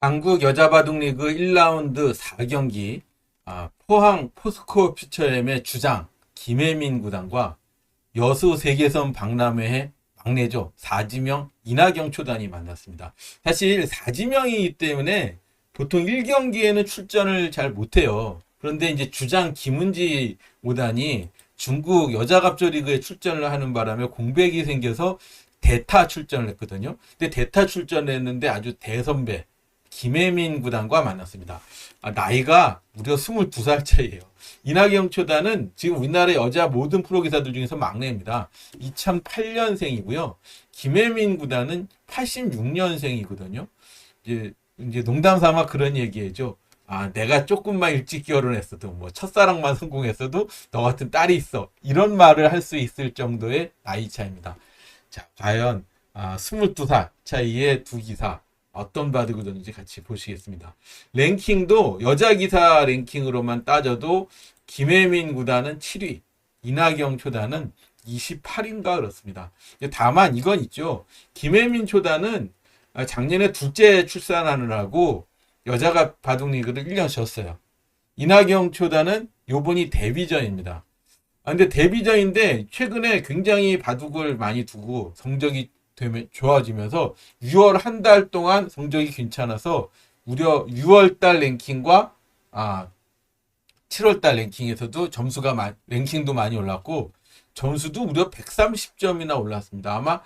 한국 여자바둑리그 1라운드 4경기 아, 포항 포스코 퓨처엠의 주장 김혜민 구단과 여수 세계선 박람회의 막내죠. 사지명 이나경 초단이 만났습니다. 사실 사지명이기 때문에 보통 1경기에는 출전을 잘 못해요. 그런데 이제 주장 김은지 오단이 중국 여자갑조리그에 출전을 하는 바람에 공백이 생겨서 대타 출전을 했거든요. 근데 대타 출전을 했는데 아주 대선배 김혜민 구단과 만났습니다. 아, 나이가 무려 22살 차이예요. 이나경 초단은 지금 우리나라 여자 모든 프로 기사들 중에서 막내입니다. 2008년생이고요. 김혜민 구단은 86년생이거든요. 이제 이제 농담 삼아 그런 얘기해죠. 아, 내가 조금만 일찍 결혼했어도, 뭐, 첫사랑만 성공했어도, 너 같은 딸이 있어. 이런 말을 할 수 있을 정도의 나이 차입니다. 자, 과연, 아, 22살 차이의 두 기사, 어떤 바둑이든지 같이 보시겠습니다. 랭킹도 여자 기사 랭킹으로만 따져도 김혜민 구단은 7위, 이나경 초단은 28인가 그렇습니다. 다만 이건 있죠. 김혜민 초단은 아, 작년에 둘째 출산하느라고 여자가 바둑리그를 1년 쉬었어요. 이나경 초단은 요번이 데뷔전입니다. 아, 근데 데뷔전인데 최근에 굉장히 바둑을 많이 두고 성적이 되면 좋아지면서 6월 한 달 동안 성적이 괜찮아서 무려 6월 달 랭킹과 아 7월 달 랭킹에서도 점수가 많 랭킹도 많이 올랐고 점수도 무려 130점이나 올랐습니다. 아마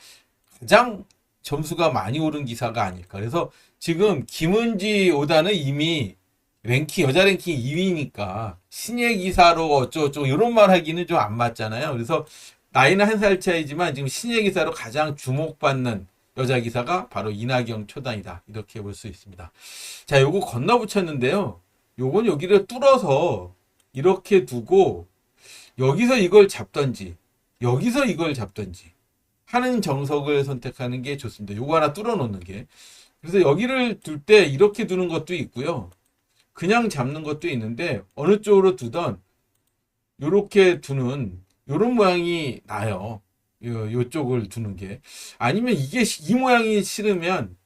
가장 점수가 많이 오른 기사가 아닐까. 그래서 지금 김은지 오다는 이미 랭킹 여자 랭킹 2위니까 신예 기사로 어쩌고저쩌고 이런 말 하기는 좀 안 맞잖아요. 그래서 나이는 한 살 차이지만 지금 신예 기사로 가장 주목받는 여자 기사가 바로 이나경 초단이다. 이렇게 볼 수 있습니다. 자, 요거 건너 붙였는데요. 요건 여기를 뚫어서 이렇게 두고 여기서 이걸 잡던지 여기서 이걸 잡던지 하는 정석을 선택하는 게 좋습니다. 요거 하나 뚫어 놓는 게. 그래서 여기를 둘 때 이렇게 두는 것도 있고요. 그냥 잡는 것도 있는데 어느 쪽으로 두던 요렇게 두는 요런 모양이 나요. 요, 요쪽을 두는 게. 아니면 이게 시- 이 모양이 싫으면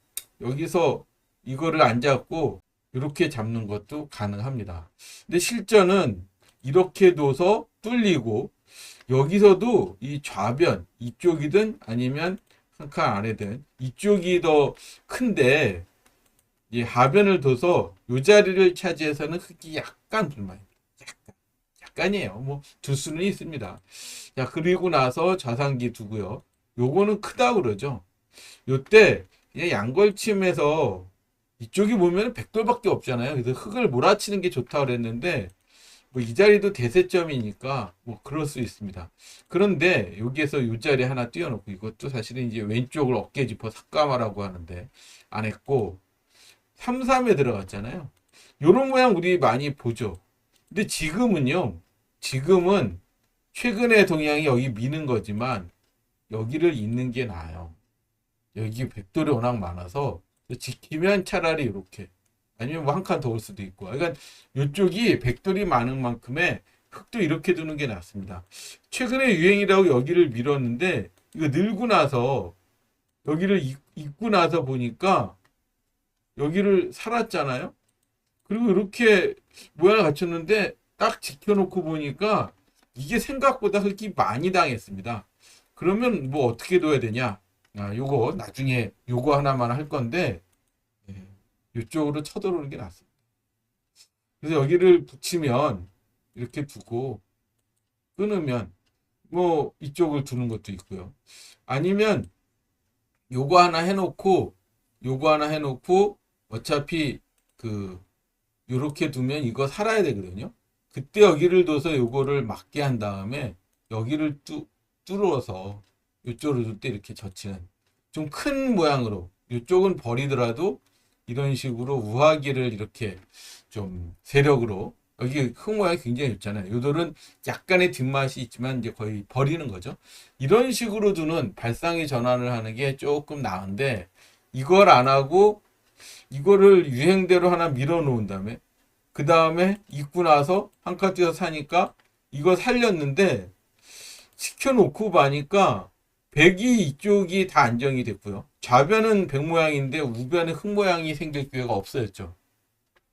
여기서 이거를 안 잡고 이렇게 잡는 것도 가능합니다. 근데 실전은 이렇게 둬서 뚫리고 여기서도 이 좌변 이쪽이든 아니면 한 칸 아래든 이쪽이 더 큰데 이 하변을 둬서 이 자리를 차지해서는 흙이 약간 불만 약간이에요. 뭐둘 수는 있습니다. 자 그리고 나서 좌상기 두고요. 요거는 크다 그러죠. 요때 양걸침에서 이쪽이 보면 백돌밖에 없잖아요. 그래서 흙을 몰아치는 게 좋다 그랬는데 뭐 이 자리도 대세점이니까 뭐 그럴 수 있습니다. 그런데 여기에서 이 자리 하나 띄워놓고 이것도 사실은 이제 왼쪽을 어깨 짚어 삭감하라고 하는데 안 했고 3, 3에 들어갔잖아요. 요런 모양 우리 많이 보죠. 근데 지금은요. 지금은 최근의 동향이 여기 미는 거지만 여기를 잇는 게 나아요. 여기 백돌이 워낙 많아서 지키면 차라리 이렇게 아니면 뭐 한 칸 더 올 수도 있고. 그러니까 이쪽이 백돌이 많은 만큼의 흙도 이렇게 두는 게 낫습니다. 최근에 유행이라고 여기를 밀었는데 이거 늘고 나서 여기를 잇- 잇고 나서 보니까 여기를 살았잖아요. 그리고 이렇게 모양을 갖췄는데 딱 지켜놓고 보니까 이게 생각보다 흙이 많이 당했습니다. 그러면 뭐 어떻게 둬야 되냐? 아, 요거 나중에 요거 하나만 할 건데 예, 이쪽으로 쳐들어오는 게 낫습니다. 그래서 여기를 붙이면 이렇게 두고 끊으면 뭐 이쪽을 두는 것도 있고요. 아니면 요거 하나 해놓고 요거 하나 해놓고 어차피 그 요렇게 두면 이거 살아야 되거든요. 그때 여기를 둬서 요거를 막게 한 다음에 여기를 뚜, 뚫어서 요쪽으로 둘 때 이렇게 젖히는 좀 큰 모양으로 요쪽은 버리더라도 이런 식으로 우하기를 이렇게 좀 세력으로 여기 흙 모양이 굉장히 좋잖아요. 요들은 약간의 뒷맛이 있지만 이제 거의 버리는 거죠. 이런 식으로 두는 발상의 전환을 하는 게 조금 나은데 이걸 안 하고 이거를 유행대로 하나 밀어 놓은 다음에 그 다음에 입고 나서 한 칸 뛰어서 사니까 이거 살렸는데 시켜놓고 봐니까 백이 이쪽이 다 안정이 됐고요. 좌변은 백 모양인데 우변은 흑 모양이 생길 기회가 없어졌죠.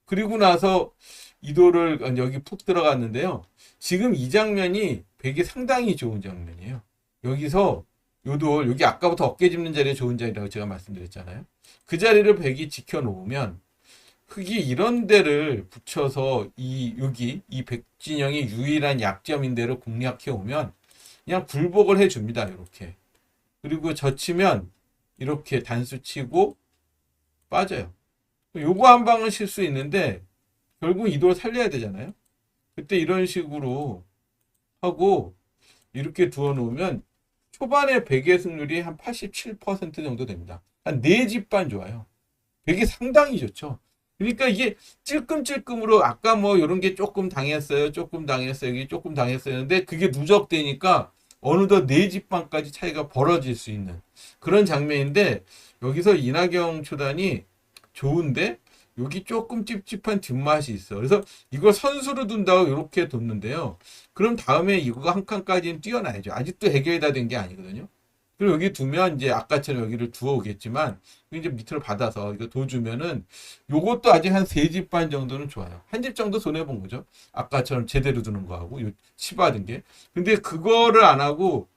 그리고 나서 이도를 여기 푹 들어갔는데요. 지금 이 장면이 백이 상당히 좋은 장면이에요. 여기서 요돌 여기 아까부터 어깨 짚는 자리가 좋은 자리라고 제가 말씀드렸잖아요. 그 자리를 백이 지켜놓으면 흑이 이런 데를 붙여서 이 여기 이 백진영의 유일한 약점인 데를 공략해 오면 그냥 굴복을 해 줍니다. 이렇게 그리고 젖히면 이렇게 단수 치고 빠져요. 요거 한 방은 칠수 있는데 결국 이도를 살려야 되잖아요. 그때 이런 식으로 하고 이렇게 두어 놓으면 초반에 백의 승률이 한 87% 정도 됩니다. 한 4집 반 좋아요. 백이 상당히 좋죠. 그러니까 이게 찔끔찔끔으로 아까 뭐 이런 게 조금 당했어요. 조금 당했어요. 여기 조금 당했어요. 근데 그게 누적되니까 어느덧 4집 반까지 차이가 벌어질 수 있는 그런 장면인데 여기서 이낙영 초단이 좋은데 여기 조금 찝찝한 뒷맛이 있어. 그래서 이걸 선수로 둔다고 이렇게 뒀는데요. 그럼 다음에 이거가 한 칸까지는 뛰어나야죠. 아직도 해결이 다 된 게 아니거든요. 그리고 여기 두면 이제 아까처럼 여기를 두어 오겠지만 이제 밑으로 받아서 이거 둬주면은 요것도 아직 한 세 집 반 정도는 좋아요. 한 집 정도 손해 본 거죠. 아까처럼 제대로 두는 거하고 요 치받은 게. 근데 그거를 안 하고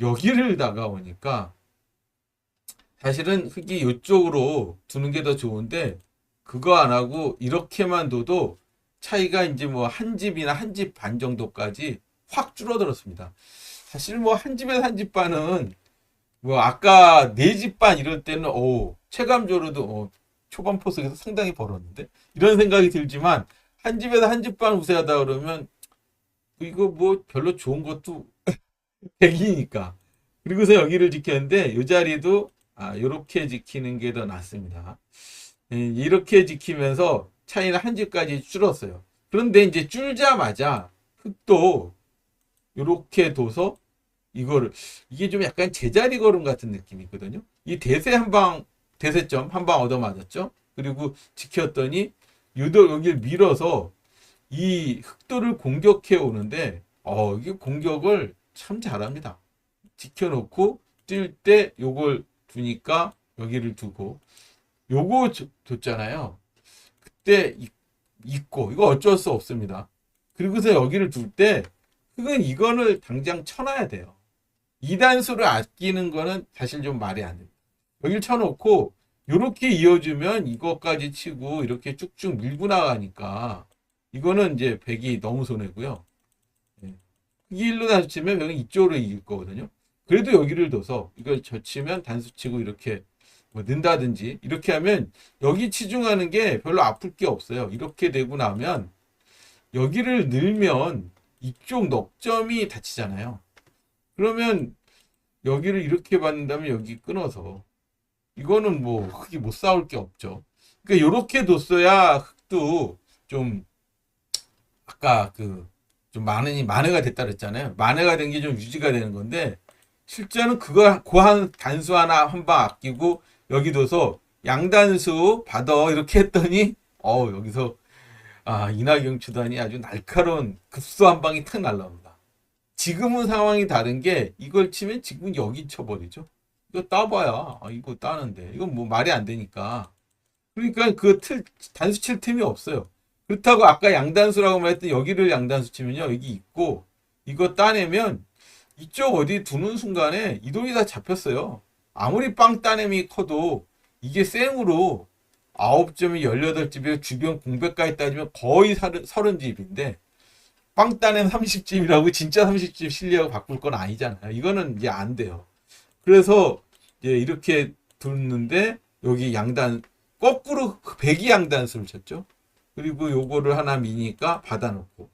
여기를 나가오니까 사실은 흙이 이쪽으로 두는 게 더 좋은데 그거 안 하고 이렇게만 둬도 차이가 이제 뭐 한 집이나 한 집 반 정도까지 확 줄어들었습니다. 사실 뭐 한 집에서 한 집 반은 뭐 아까 네집반 이럴 때는 오 체감적으로도 어, 초반 포석에서 상당히 벌었는데 이런 생각이 들지만 한 집에서 한 집 반 우세하다 그러면 이거 뭐 별로 좋은 것도 백이니까 그리고서 여기를 지켰는데 이 자리도 아 이렇게 지키는 게 더 낫습니다. 예, 이렇게 지키면서 차이는 한 집까지 줄었어요. 그런데 이제 줄자마자 흙도 이렇게 둬서 이거를 이게 좀 약간 제자리 걸음 같은 느낌이거든요. 이 대세 한방 대세점 한 방 얻어 맞았죠. 그리고 지켰더니 유도 여기를 밀어서 이 흑도를 공격해 오는데 어 이게 공격을 참 잘합니다. 지켜놓고 뛸 때 요걸 두니까 여기를 두고 요거 줘- 줬잖아요. 그때 이- 있고 이거 어쩔 수 없습니다. 그리고서 여기를 둘 때 흑은 이거를 당장 쳐놔야 돼요. 이단수를 아끼는 거는 사실 좀 말이 안 됩니다. 여기를 쳐놓고 이렇게 이어주면 이것까지 치고 이렇게 쭉쭉 밀고 나가니까 이거는 이제 백이 너무 손해고요. 예. 이 일로 단수 치면 백은 이쪽으로 이길 거거든요. 그래도 여기를 둬서 이걸 젖히면 단수 치고 이렇게 뭐 넣는다든지 이렇게 하면 여기 치중하는 게 별로 아플 게 없어요. 이렇게 되고 나면 여기를 늘면 이쪽 넉점이 다치잖아요. 그러면 여기를 이렇게 받는다면 여기 끊어서 이거는 뭐 흙이 못 싸울 게 없죠. 그러니까 이렇게 뒀어야 흙도 좀 아까 그 좀 만원이 만회가 됐다 그랬잖아요. 만회가 된 게 좀 유지가 되는 건데 실제는 그거 고한 단수 하나 한 방 아끼고 여기 둬서 양단수 받아 이렇게 했더니 어 여기서 아 이낙영 추단이 아주 날카로운 급소 한 방이 탁 날라옵니다. 지금은 상황이 다른 게 이걸 치면 지금 여기 쳐버리죠. 이거 따봐야 아, 이거 따는데 이건 뭐 말이 안 되니까 그러니까 그 틀 단수 칠 틈이 없어요. 그렇다고 아까 양단수라고 말했던 여기를 양단수 치면요 여기 있고 이거 따내면 이쪽 어디 두는 순간에 이 돈이 다 잡혔어요. 아무리 빵 따냄이 커도 이게 생으로 아홉 점이 열여덟 집에 주변 공백까지 따지면 거의 서른 집인데 빵 따냄 30집이라고 진짜 30집 실리하고 바꿀 건 아니잖아요. 이거는 이제 안 돼요. 그래서 이제 이렇게 뒀는데 여기 양단 거꾸로 백이 양단수를 쳤죠. 그리고 요거를 하나 미니까 받아놓고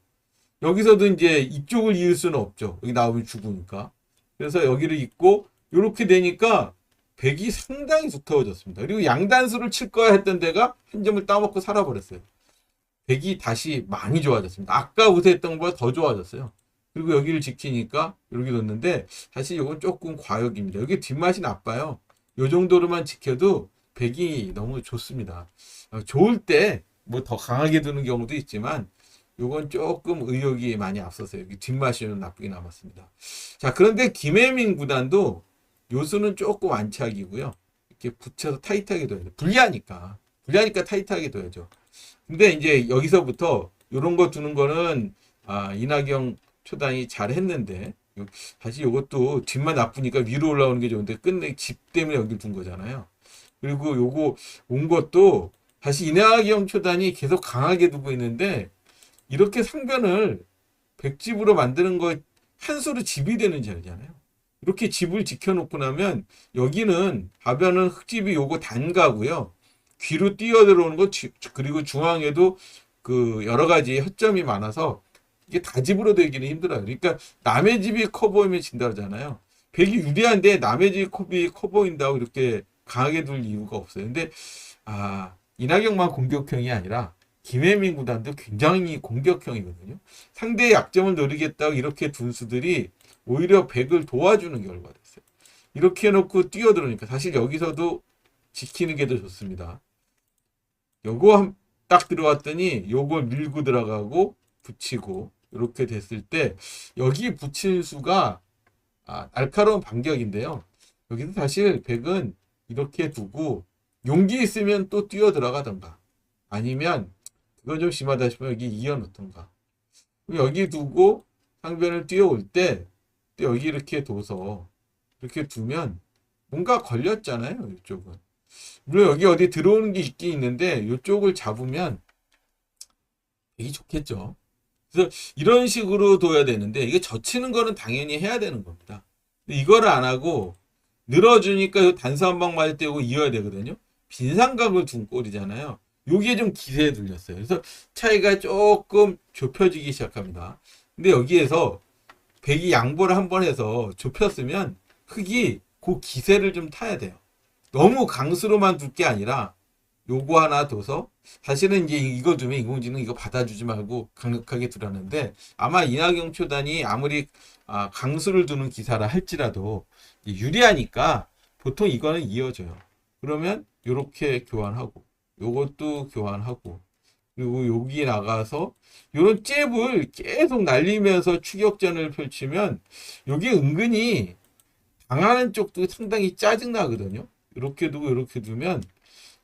여기서도 이제 이쪽을 이을 수는 없죠. 여기 나오면 죽으니까. 그래서 여기를 잇고 이렇게 되니까 백이 상당히 두터워졌습니다. 그리고 양단수를 칠 거야 했던 데가 한 점을 따먹고 살아버렸어요. 백이 다시 많이 좋아졌습니다. 아까 우세했던 것보다 더 좋아졌어요. 그리고 여기를 지키니까 이렇게 뒀는데 사실 이건 조금 과욕입니다. 여기 뒷맛이 나빠요. 요 정도로만 지켜도 백이 너무 좋습니다. 어, 좋을 때 뭐 더 강하게 두는 경우도 있지만 요건 조금 의욕이 많이 앞서서 여기 뒷맛이 좀 나쁘게 남았습니다. 자, 그런데 김혜민 구단도 요수는 조금 안착이고요. 이렇게 붙여서 타이트하게 둬야 돼. 불리하니까. 불리하니까 타이트하게 둬야죠. 근데 이제 여기서부터 이런 거 두는 거는 아, 이낙영 초단이 잘 했는데 요- 다시 이것도 뒷만 나쁘니까 위로 올라오는 게 좋은데 끝내 집 때문에 여기 둔 거잖아요. 그리고 요거 온 것도 다시 이낙영 초단이 계속 강하게 두고 있는데 이렇게 상변을 백집으로 만드는 거 한 수로 집이 되는 자리잖아요. 이렇게 집을 지켜놓고 나면 여기는 가변은 흙집이 요거 단가고요. 귀로 뛰어들어오는 거 지- 그리고 중앙에도 그 여러 가지 허점이 많아서 이게 다 집으로 되기는 힘들어요. 그러니까 남의 집이 커 보이면 진다 그러잖아요. 백이 유리한데 남의 집이 커 보인다고 이렇게 강하게 둘 이유가 없어요. 근데 아 이낙영만 공격형이 아니라 김혜민 구단도 굉장히 공격형이거든요. 상대의 약점을 노리겠다고 이렇게 둔 수들이 오히려 백을 도와주는 결과가 됐어요. 이렇게 해놓고 뛰어들으니까 사실 여기서도 지키는 게 더 좋습니다. 요거 한- 딱 들어왔더니 요걸 밀고 들어가고 붙이고 이렇게 됐을 때 여기 붙일 수가 아, 날카로운 반격인데요. 여기서 사실 백은 이렇게 두고 용기 있으면 또 뛰어 들어가던가 아니면 그건 좀 심하다 싶으면 여기 이어 놓던가 여기 두고 상변을 뛰어올 때 또 여기 이렇게 둬서 이렇게 두면 뭔가 걸렸잖아요 이쪽은 물론 여기 어디 들어오는 게 있긴 있는데 이쪽을 잡으면 되게 좋겠죠. 그래서 이런 식으로 둬야 되는데 이게 젖히는 거는 당연히 해야 되는 겁니다. 이거를 안 하고 늘어주니까 이 단수 한 방 맞을 때고 이어야 되거든요. 빈상각을 둔 꼴이잖아요. 요게 좀 기세에 들렸어요. 그래서 차이가 조금 좁혀지기 시작합니다. 근데 여기에서 백이 양보를 한 번 해서 좁혔으면 흙이 그 기세를 좀 타야 돼요. 너무 강수로만 둘 게 아니라 요거 하나 둬서 사실은 이제 이거 두면 인공지능 이거 받아주지 말고 강력하게 두라는데 아마 이낙영 초단이 아무리 아, 강수를 두는 기사라 할지라도 유리하니까 보통 이거는 이어져요. 그러면 요렇게 교환하고 요것도 교환하고 그리고 여기 나가서 요런 잽을 계속 날리면서 추격전을 펼치면 여기 은근히 당하는 쪽도 상당히 짜증나거든요. 이렇게 두고 이렇게 두면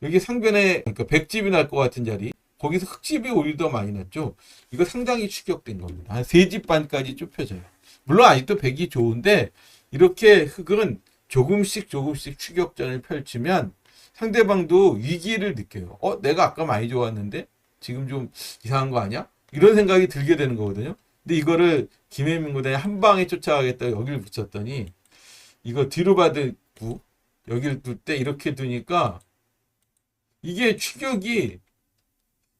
여기 상변에 그러니까 백집이 날 것 같은 자리 거기서 흑집이 오히려 더 많이 났죠. 이거 상당히 추격된 겁니다. 한 세 집 반까지 좁혀져요. 물론 아직도 백이 좋은데 이렇게 흑은 조금씩 조금씩 추격전을 펼치면 상대방도 위기를 느껴요. 어, 내가 아까 많이 좋았는데 지금 좀 이상한 거 아니야? 이런 생각이 들게 되는 거거든요. 근데 이거를 김혜민 구단이 한 방에 쫓아가겠다고 여기를 붙였더니 이거 뒤로 받고 여기를 둘 때 이렇게 두니까 이게 추격이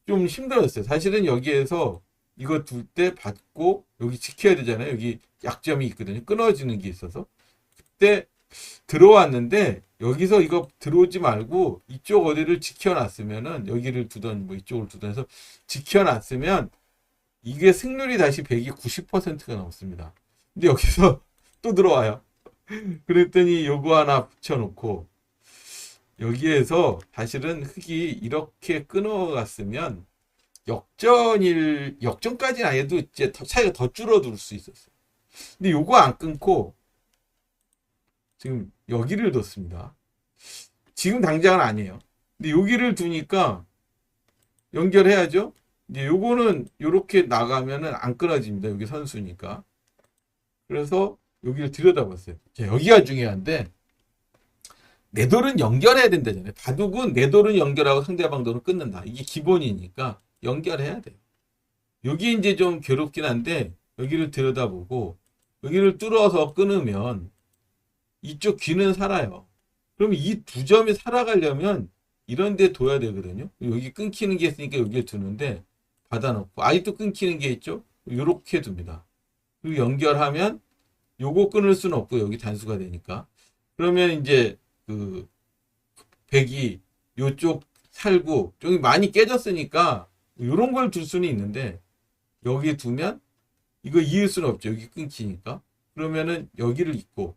좀 힘들었어요. 사실은 여기에서 이거 둘 때 받고 여기 지켜야 되잖아요. 여기 약점이 있거든요. 끊어지는 게 있어서 그때 들어왔는데 여기서 이거 들어오지 말고 이쪽 어디를 지켜놨으면은 여기를 두던 뭐 이쪽을 두던 해서 지켜놨으면 이게 승률이 다시 100이 90%가 넘습니다. 근데 여기서 또 들어와요. 그랬더니 요거 하나 붙여놓고 여기에서 사실은 흙이 이렇게 끊어갔으면 역전일 역전까지는 아니어도 이제 더 차이가 더 줄어들 수 있었어요. 근데 요거 안 끊고 지금 여기를 뒀습니다. 지금 당장은 아니에요. 근데 여기를 두니까 연결해야죠. 이제 요거는 요렇게 나가면은 안 끊어집니다. 여기 선수니까. 그래서 여기를 들여다봤어요. 자, 여기가 중요한데 내 돌은 연결해야 된다잖아요. 바둑은 내 돌은 연결하고 상대방 돌은 끊는다. 이게 기본이니까 연결해야 돼요. 여기 이제 좀 괴롭긴 한데 여기를 들여다보고 여기를 뚫어서 끊으면 이쪽 귀는 살아요. 그럼 이 두 점이 살아가려면 이런 데 둬야 되거든요. 여기 끊기는 게 있으니까 여기에 두는데 받아놓고 아직도 끊기는 게 있죠. 요렇게 둡니다. 그리고 연결하면 요거 끊을 수는 없고 여기 단수가 되니까 그러면 이제 그 백이 요쪽 살고 쪽이 많이 깨졌으니까 요런 걸 둘 수는 있는데 여기 두면 이거 이을 수는 없죠. 여기 끊기니까 그러면은 여기를 잇고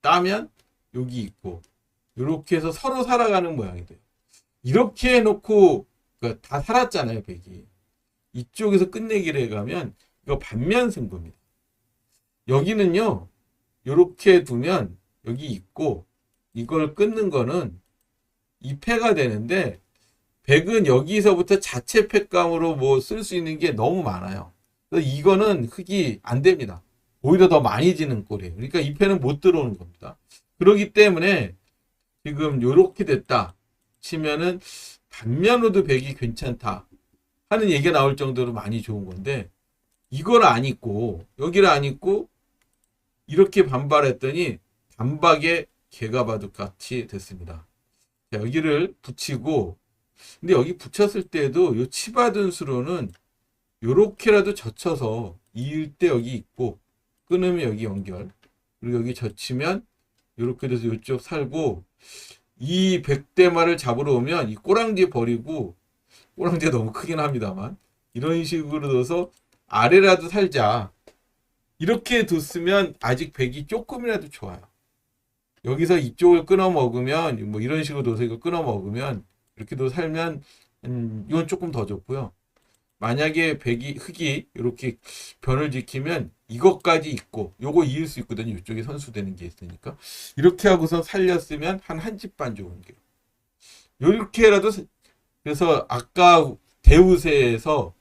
따면 여기 있고 이렇게 해서 서로 살아가는 모양이 돼요. 이렇게 해놓고 그러니까 다 살았잖아요, 백이. 이쪽에서 끝내기를 해가면 이거 반면 승부입니다. 여기는요, 이렇게 두면 여기 있고 이걸 끊는 거는 2패가 되는데 백은 여기서부터 자체 팩감으로 뭐 쓸 수 있는 게 너무 많아요. 그래서 이거는 흙이 안 됩니다. 오히려 더 많이 지는 꼴이에요. 그러니까 2패는 못 들어오는 겁니다. 그렇기 때문에 지금 요렇게 됐다 치면은 반면으로도 백이 괜찮다 하는 얘기가 나올 정도로 많이 좋은 건데 이걸 안 입고 여기를 안 입고 이렇게 반발했더니 반박에 개가 바둑 같이 됐습니다. 자, 여기를 붙이고 근데 여기 붙였을 때도 요 치받은 수로는 요렇게라도 젖혀서 이을 때 여기 있고 끊으면 여기 연결 그리고 여기 젖히면 요렇게 돼서 요쪽 살고 이 백대마를 잡으러 오면 이 꼬랑지 버리고 꼬랑지가 너무 크긴 합니다만 이런 식으로 둬서 아래라도 살자 이렇게 뒀으면 아직 백이 조금이라도 좋아요. 여기서 이쪽을 끊어 먹으면 뭐 이런 식으로 둬서 이거 끊어 먹으면 이렇게도 살면 음, 이건 조금 더 좋고요. 만약에 백이 흙이 이렇게 변을 지키면 이것까지 있고 요거 이을 수 있거든요. 이쪽에 선수되는 게 있으니까. 이렇게 하고서 살렸으면 한 한 집 반 좋은 게. 이렇게라도 사- 그래서 아까 대우세에서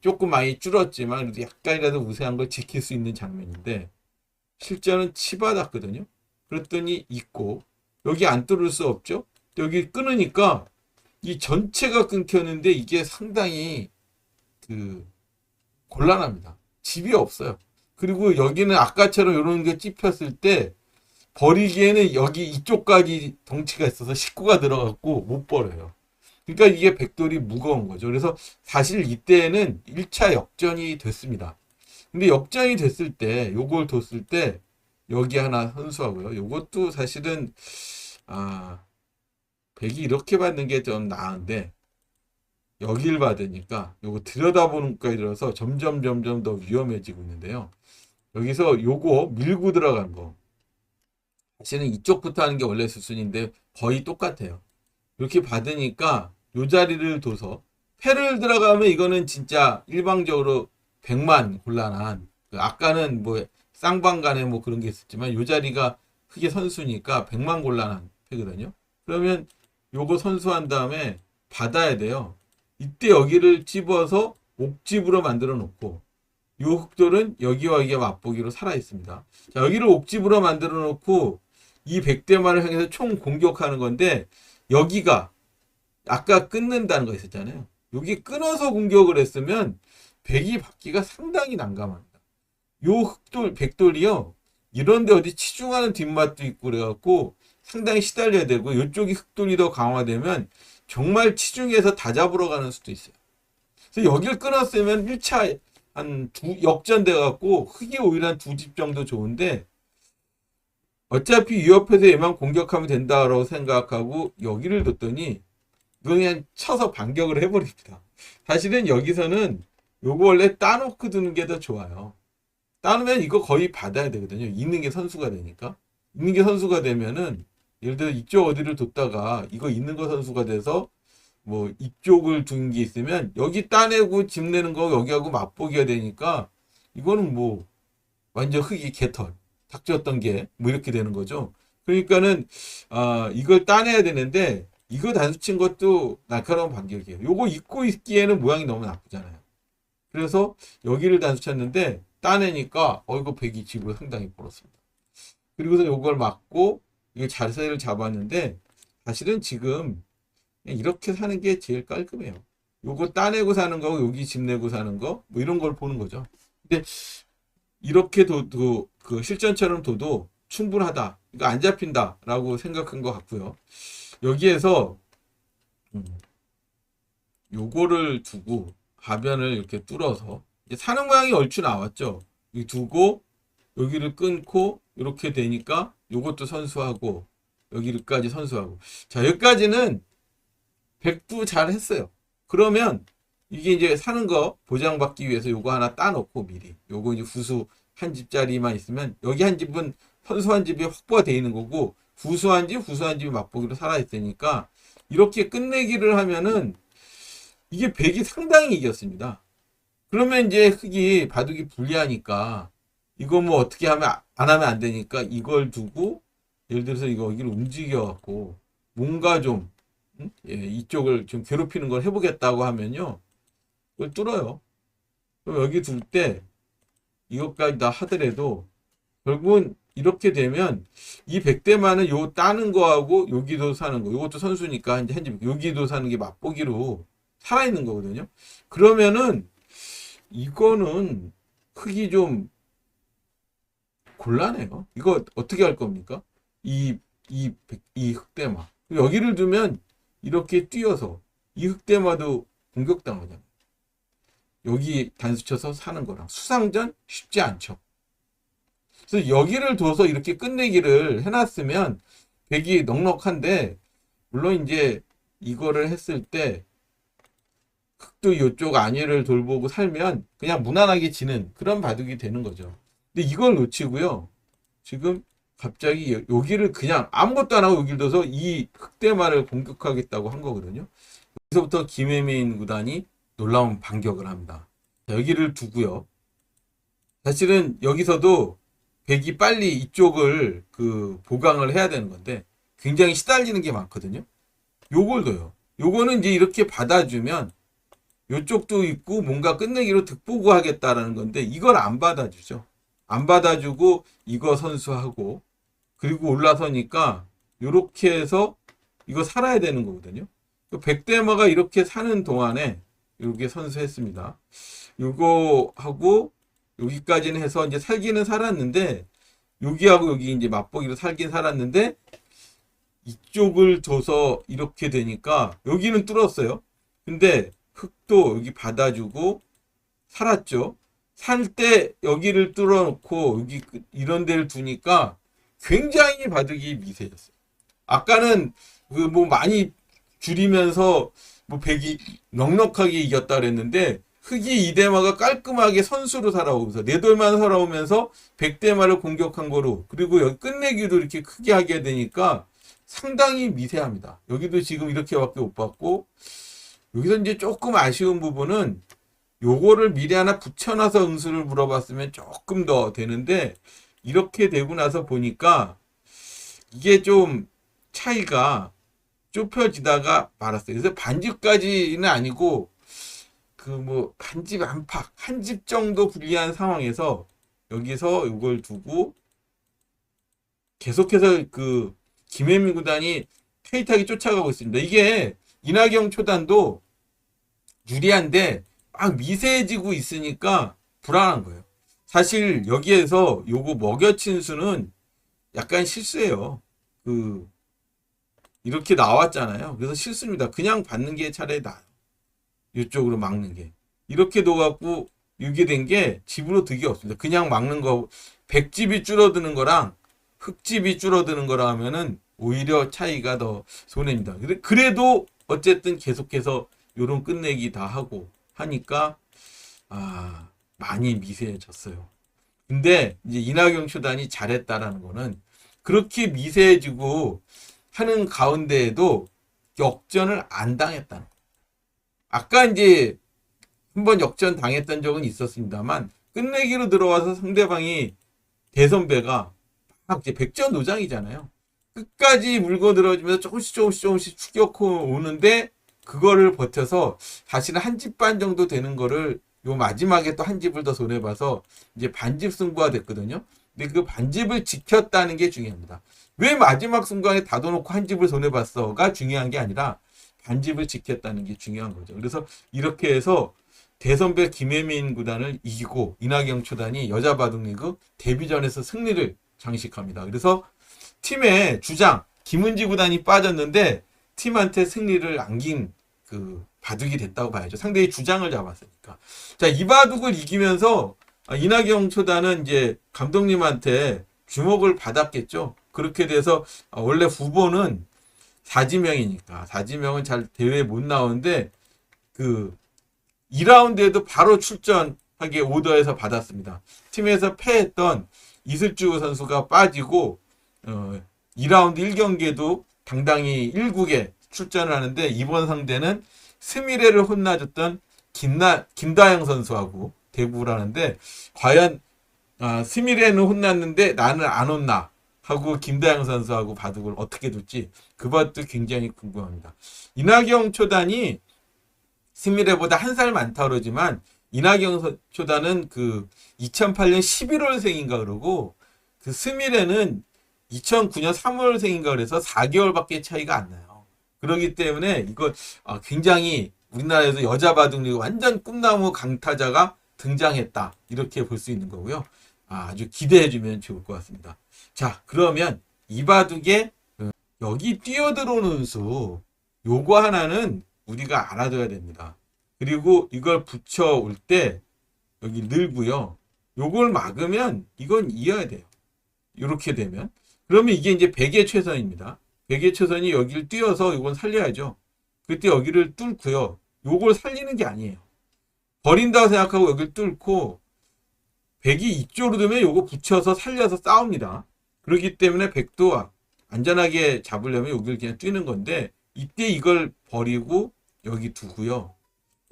조금 많이 줄었지만 그래도 약간이라도 우세한 걸 지킬 수 있는 장면인데 실제는 치받았거든요 그랬더니 있고 여기 안 뚫을 수 없죠 여기 끊으니까 이 전체가 끊겼는데 이게 상당히 그 곤란합니다. 집이 없어요. 그리고 여기는 아까처럼 이런 게 찝혔을 때 버리기에는 여기 이쪽까지 덩치가 있어서 식구가 들어갔고 못 버려요. 그러니까 이게 백돌이 무거운 거죠. 그래서 사실 이때는 1차 역전이 됐습니다. 근데 역전이 됐을 때 요걸 뒀을 때 여기 하나 선수하고요. 요것도 사실은 아 백이 이렇게 받는 게 좀 나은데 여길 받으니까 요거 들여다보는 까지 들어서 점점 점점 더 위험해지고 있는데요. 여기서 요거 밀고 들어간 거 사실은 이쪽부터 하는 게 원래 수순인데 거의 똑같아요. 이렇게 받으니까 요 자리를 둬서 패를 들어가면 이거는 진짜 일방적으로 100만 곤란한 그 아까는 뭐 쌍방간에 뭐 그런 게 있었지만 요 자리가 크게 선수니까 100만 곤란한 패거든요. 그러면 요거 선수한 다음에 받아야 돼요. 이때 여기를 찝어서 옥집으로 만들어 놓고 요 흑돌은 여기와 여기가 맛보기로 살아 있습니다. 자, 여기를 옥집으로 만들어 놓고 이 백대만을 향해서 총 공격하는 건데 여기가 아까 끊는다는 거 있었잖아요. 여기 끊어서 공격을 했으면 백이 받기가 상당히 난감합니다. 요 흑돌 백돌이요. 이런데 어디 치중하는 뒷맛도 있고 그래갖고 상당히 시달려야 되고 이쪽이 흑돌이 더 강화되면 정말 치중해서 다 잡으러 가는 수도 있어요. 그래서 여기를 끊었으면 1차 한 두 역전돼 갖고 흙이 오히려 한 두 집 정도 좋은데 어차피 이 옆에서 얘만 공격하면 된다라고 생각하고 여기를 뒀더니 그냥 쳐서 반격을 해버립니다. 사실은 여기서는 요거 원래 따놓고 두는 게 더 좋아요. 따놓으면 이거 거의 받아야 되거든요. 있는 게 선수가 되니까. 있는 게 선수가 되면은 예를 들어 이쪽 어디를 뒀다가 이거 있는 거 선수가 돼서 뭐 이쪽을 둔 게 있으면 여기 따내고 집 내는 거 여기하고 맛보기가 되니까 이거는 뭐 완전 흙이 개털 닥쳤던 게 뭐 이렇게 되는 거죠. 그러니까는 아 이걸 따내야 되는데 이거 단수 친 것도 날카로운 반격이에요. 요거 입고 있기에는 모양이 너무 나쁘잖아요. 그래서 여기를 단수 쳤는데 따내니까 어이구 백이 집을 상당히 벌었습니다. 그리고서 요걸 맞고 이게 자세를 잡았는데 사실은 지금 이렇게 사는 게 제일 깔끔해요. 요거 따내고 사는 거고 여기 집 내고 사는 거 뭐 이런 걸 보는 거죠. 근데 이렇게 둬도 그 실전처럼 둬도 충분하다. 이거 안 잡힌다라고 생각한 것 같고요. 여기에서 음, 요거를 두고 가변을 이렇게 뚫어서 사는 모양이 얼추 나왔죠. 이 두고 여기를 끊고 이렇게 되니까 요것도 선수하고 여기까지 선수하고 자 여기까지는 백두 잘 했어요. 그러면 이게 이제 사는 거 보장받기 위해서 요거 하나 따놓고 미리 요거 이제 후수 한 집짜리만 있으면 여기 한 집은 선수한 집이 확보가 돼 있는 거고 후수한 집 후수한 집이 맛보기로 살아 있으니까 이렇게 끝내기를 하면은 이게 백이 상당히 이겼습니다. 그러면 이제 흙이 바둑이 불리하니까 이거 뭐 어떻게 하면 안 하면 안 되니까 이걸 두고 예를 들어서 이거 여기를 움직여 갖고 뭔가 좀 음? 예, 이쪽을 좀 괴롭히는 걸 해보겠다고 하면요 그걸 뚫어요 그럼 여기 둘 때 이것까지 다 하더라도 결국은 이렇게 되면 이 백대만은 요 따는 거하고 여기도 사는 거 이것도 선수니까 이제 현재 여기도 사는 게 맛보기로 살아있는 거거든요 그러면은 이거는 흙이 좀 곤란해요. 이거 어떻게 할 겁니까? 이, 이, 백- 이 흑대마. 여기를 두면 이렇게 뛰어서 이 흑대마도 공격당하잖아요. 여기 단수 쳐서 사는 거랑 수상전 쉽지 않죠. 그래서 여기를 둬서 이렇게 끝내기를 해놨으면 백이 넉넉한데 물론 이제 이거를 했을 때 흑도 이쪽 안위를 돌보고 살면 그냥 무난하게 지는 그런 바둑이 되는 거죠. 근데 이걸 놓치고요. 지금 갑자기 여- 여기를 그냥 아무것도 안 하고 여기를 둬서 이 흑대마를 공격하겠다고 한 거거든요. 여기서부터 김혜민 구단이 놀라운 반격을 합니다. 자, 여기를 두고요. 사실은 여기서도 백이 빨리 이쪽을 그 보강을 해야 되는 건데 굉장히 시달리는 게 많거든요. 요걸 둬요. 요거는 이제 이렇게 받아주면 요쪽도 있고 뭔가 끝내기로 득보고 하겠다라는 건데 이걸 안 받아주죠. 안 받아주고 이거 선수하고 그리고 올라서니까 요렇게 해서 이거 살아야 되는 거거든요. 그 백대마가 이렇게 사는 동안에 요게 선수했습니다. 요거 하고 여기까지는 해서 이제 살기는 살았는데 여기하고 여기 이제 맛보기로 살긴 살았는데 이쪽을 둬서 이렇게 되니까 여기는 뚫었어요. 근데 흙도 여기 받아주고 살았죠. 살 때 여기를 뚫어놓고 여기 끝- 이런 데를 두니까 굉장히 바둑이 미세졌어요. 아까는 그 뭐 많이 줄이면서 뭐 백이 넉넉하게 이겼다 그랬는데 흑이 이대마가 깔끔하게 선수로 살아오면서 네 돌만 살아오면서 백대마를 공격한 거로 그리고 여기 끝내기도 이렇게 크게 하게 되니까 상당히 미세합니다. 여기도 지금 이렇게밖에 못 봤고 여기서 이제 조금 아쉬운 부분은 요거를 미리 하나 붙여놔서 응수를 물어봤으면 조금 더 되는데 이렇게 되고 나서 보니까 이게 좀 차이가 좁혀지다가 말았어요. 그래서 반집까지는 아니고 그뭐 반집 안팎 한 집 정도 불리한 상황에서 여기서 이걸 두고 계속해서 그 김혜민 구단이 타이트하게 쫓아가고 있습니다. 이게 이낙영 초단도 유리한데 막 미세해지고 있으니까 불안한 거예요. 사실 여기에서 요거 먹여친 수는 약간 실수예요. 그 이렇게 나왔잖아요. 그래서 실수입니다. 그냥 받는 게 나아요. 이쪽으로 막는 게. 이렇게 둬갖고 이게 된 게 집으로 득이 없습니다. 그냥 막는 거 백집이 줄어드는 거랑 흑집이 줄어드는 거라 하면은 오히려 차이가 더 손해입니다. 그래- 그래도 어쨌든 계속해서 요런 끝내기 다 하고 하니까 아 많이 미세해졌어요. 근데 이제 이낙영 초단이 잘했다라는 거는 그렇게 미세해지고 하는 가운데에도 역전을 안 당했다는 거. 아까 이제 한번 역전 당했던 적은 있었습니다만 끝내기로 들어와서 상대방이 대선배가 막 이제 백전 노장이잖아요. 끝까지 물고 들어지면서 조금씩 조금씩 조금씩 추격해 오는데 그거를 버텨서 사실은 한집 반 정도 되는 거를 요 마지막에 또 한 집을 더 손해봐서 이제 반집 승부가 됐거든요. 근데 그 반집을 지켰다는 게 중요합니다. 왜 마지막 순간에 닫아놓고 한 집을 손해봤어가 중요한 게 아니라 반집을 지켰다는 게 중요한 거죠. 그래서 이렇게 해서 대선배 김혜민 구단을 이기고 이낙영 초단이 여자 바둑리그 데뷔전에서 승리를 장식합니다. 그래서 팀의 주장 김은지 구단이 빠졌는데 팀한테 승리를 안긴 그 바둑이 됐다고 봐야죠. 상대의 주장을 잡았으니까. 자, 이 바둑을 이기면서 아, 이낙영 초단은 이제 감독님한테 주목을 받았겠죠. 그렇게 돼서 아, 원래 후보는 사지명이니까 사지명은 잘 대회에 못 나오는데 그 2라운드에도 바로 출전하게 오더해서 받았습니다. 팀에서 패했던 이슬주 선수가 빠지고 어, 2라운드 1경기에도 당당히 1국에 출전을 하는데 이번 상대는 스미레를 혼나줬던 김나, 김다영 선수하고 대구를 하는데 과연 아, 스미레는 혼났는데 나는 안 혼나 하고 김다영 선수하고 바둑을 어떻게 둘지 그것도 굉장히 궁금합니다. 이나경 초단이 스미레보다 한 살 많다 그러지만 서- 초단은 그 2008년 11월생인가 그러고 그 스미레는 2009년 3월생인가 그래서 4개월밖에 차이가 안 나요. 그렇기 때문에 이거 아, 굉장히 우리나라에서 여자 바둑리 완전 꿈나무 강타자가 등장했다 이렇게 볼 수 있는 거고요. 아, 주 기대해 주면 좋을 것 같습니다. 자, 그러면 이 바둑에 어, 여기 뛰어들어오는 수 요거 하나는 우리가 알아둬야 됩니다. 그리고 이걸 붙여올 때 여기 늘고요. 요걸 막으면 이건 이어야 돼요. 이렇게 되면 그러면 이게 이제 백의 최선입니다. 백의 최선이 여기를 뛰어서 이건 살려야죠. 그때 여기를 뚫고요. 요걸 살리는 게 아니에요. 버린다고 생각하고 여기를 뚫고 백이 이쪽으로 두면 요거 붙여서 살려서 싸웁니다. 그렇기 때문에 백도 안전하게 잡으려면 여기를 그냥 뛰는 건데 이때 이걸 버리고 여기 두고요.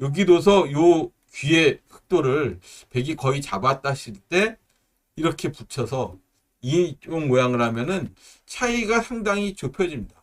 여기 둬서 요 귀의 흑도를 백이 거의 잡았다 했을 때 이렇게 붙여서 이쪽 모양을 하면은 차이가 상당히 좁혀집니다.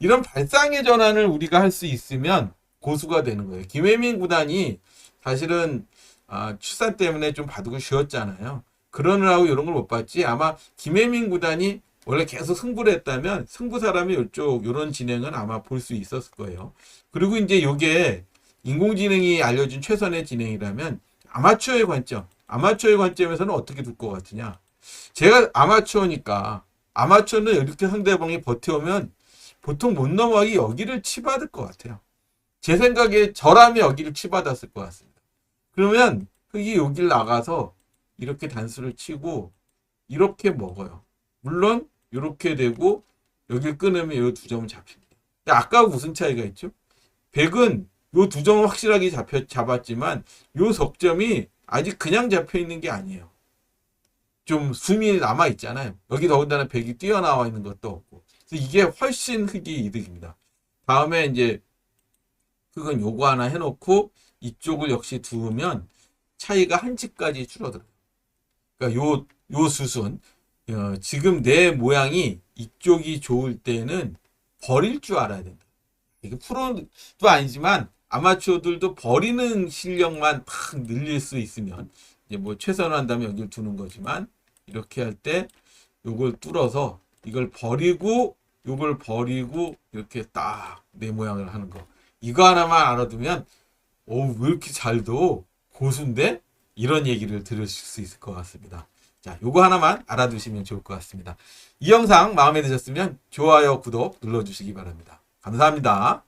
이런 발상의 전환을 우리가 할 수 있으면 고수가 되는 거예요. 김혜민 구단이 사실은 아, 출산 때문에 좀 바둑을 쉬었잖아요. 그러느라고 이런 걸 못 봤지. 아마 김혜민 구단이 원래 계속 승부를 했다면 승부 사람이 이쪽 이런 진행은 아마 볼 수 있었을 거예요. 그리고 이제 요게 인공지능이 알려준 최선의 진행이라면 아마추어의 관점, 아마추어의 관점에서는 어떻게 둘 것 같으냐? 제가 아마추어니까 아마추어는 이렇게 상대방이 버텨오면 보통 못 넘어가기 여기를 치받을 것 같아요. 제 생각에 저라면 여기를 치받았을 것 같습니다. 그러면 흑이 여기를 나가서 이렇게 단수를 치고 이렇게 먹어요. 물론 이렇게 되고 여기를 끊으면 이 두 점은 잡힙니다. 근데 아까 무슨 차이가 있죠? 백은 이 두 점은 확실하게 잡혀, 잡았지만 이 석점이 아직 그냥 잡혀 있는 게 아니에요. 좀 숨이 남아 있잖아요. 여기 더군다나 백이 뛰어나와 있는 것도 없고. 그래서 이게 훨씬 흑이 이득입니다. 다음에 이제 흑은 요거 하나 해놓고 이쪽을 역시 두면 차이가 한 치까지 줄어들어요. 그러니까 요, 요 수순. 어, 지금 내 모양이 이쪽이 좋을 때는 버릴 줄 알아야 된다. 이게 프로도 아니지만 아마추어들도 버리는 실력만 팍 늘릴 수 있으면 이제 뭐 최선을 한다면 여기를 두는 거지만 이렇게 할 때 요걸 뚫어서 이걸 버리고 요걸 버리고 이렇게 딱 내 모양을 하는 거. 이거 하나만 알아두면 오, 왜 이렇게 잘도 고수인데? 이런 얘기를 들으실 수 있을 것 같습니다. 자, 요거 하나만 알아두시면 좋을 것 같습니다. 이 영상 마음에 드셨으면 좋아요, 구독 눌러주시기 바랍니다. 감사합니다.